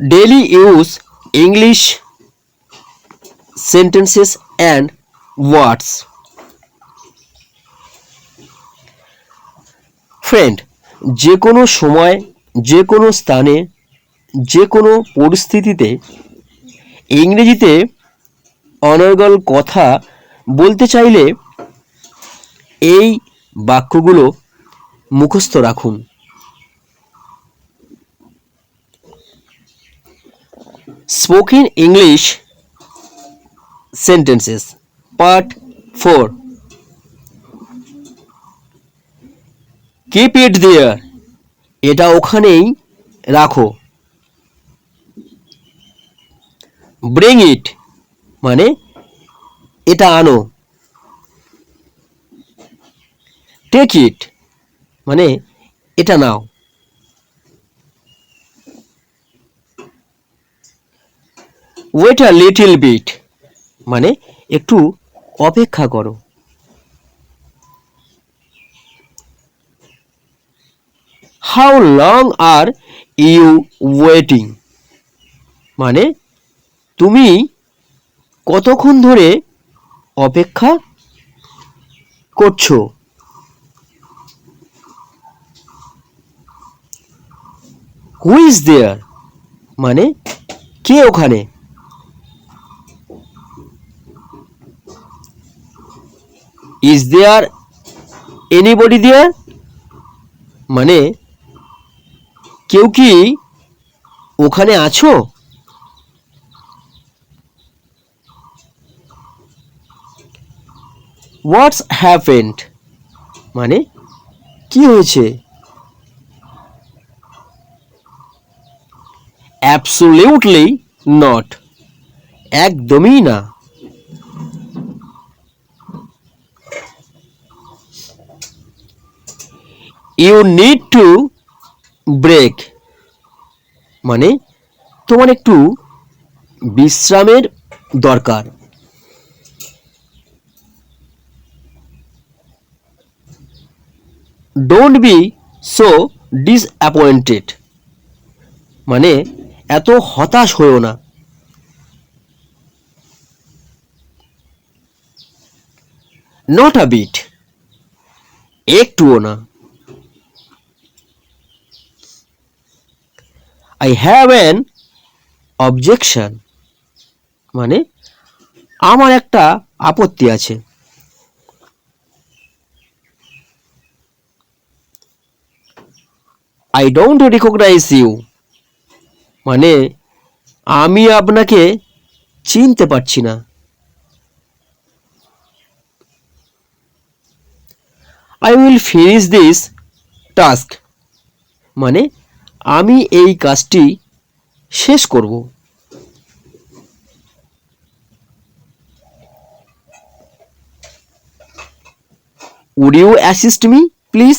daily use English sentences and words. Friend যে কোনো সময় যে কোনো স্থানে যে কোনো পরিস্থিতিতে ইংরেজিতে অনর্গল কথা বলতে চাইলে এই বাক্যগুলো মুখস্থ রাখুন spoken English sentences, part four. Keep it there এটা ওখানেই রাখো। ব্রিং ইট মানে এটা আনো। টেক ইট মানে এটা নাও। ওয়েট আ লিটল বিট মানে একটু অপেক্ষা করো। How long are you waiting মানে তুমি কতক্ষণ ধরে অপেক্ষা করছ? হু ইজ দেয়ার মানে কে ওখানে? ইজ দেয়ার এনিবডি দেয়ার মানে কেউ কি ওখানে আছো? হোয়াটস হ্যাপেন্ড মানে কি হয়েছে? অ্যাবসোলিউটলি নট একদমই না। ইউ নিড টু ব্রেক মানে তোমার একটু বিশ্রামের দরকার। ডোন্ট বি সো ডিসঅ্যাপয়েন্টেড মানে এত হতাশ হয়েও না। নট আ বিট একটুও না। আই হ্যাভ অ্যান অবজেকশন মানে আমার একটা আপত্তি আছে। আই ডোন্ট রিকগনাইজ ইউ মানে আমি আপনাকে চিনতে পারছি না। I will finish this task মানে আমি এই কাজটি শেষ করব। Would you assist me please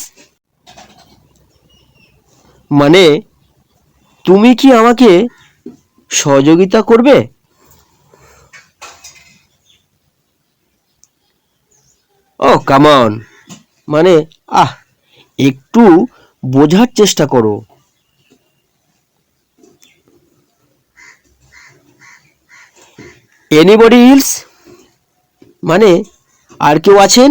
মানে তুমি কি আমাকে সহযোগিতা করবে? ও কামন মানে আহ, একটু বোঝার চেষ্টা করো। এনিবডি ইলস মানে আর কেউ আছেন?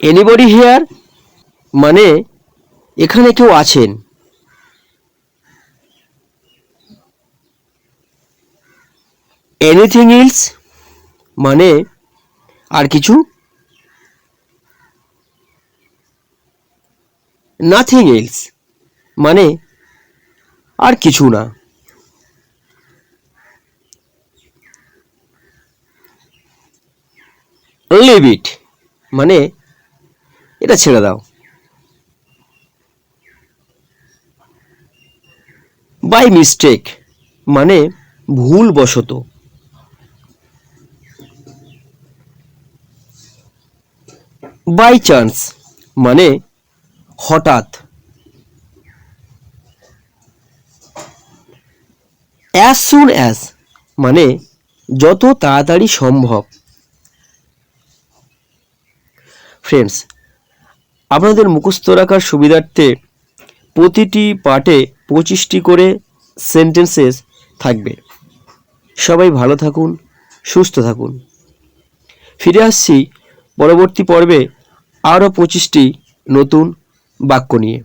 এনিবডি হিয়ার মানে এখানে কেউ আছেন? এনিথিং ইলস মানে আর কিছু? নাথিং ইলস মানে আর কিছু না। লিভ মানে এটা ছেড়ে দাও। বাই মিস্টেক মানে ভুল বশত বাই চান্স মানে হঠাৎ। অ্যাজ সুন অ্যাজ মানে যত তাড়াতাড়ি সম্ভব। ফ্রেন্ডস আপনাদের মুখস্থ রাখার সুবিধার্থে প্রতিটি পার্টে পঁচিশটি করে সেন্টেন্সেস থাকবে। সবাই ভালো থাকুন, সুস্থ থাকুন। ফিরে আসছি পরবর্তী পর্বে আরও পঁচিশটি নতুন বাক্য নিয়ে।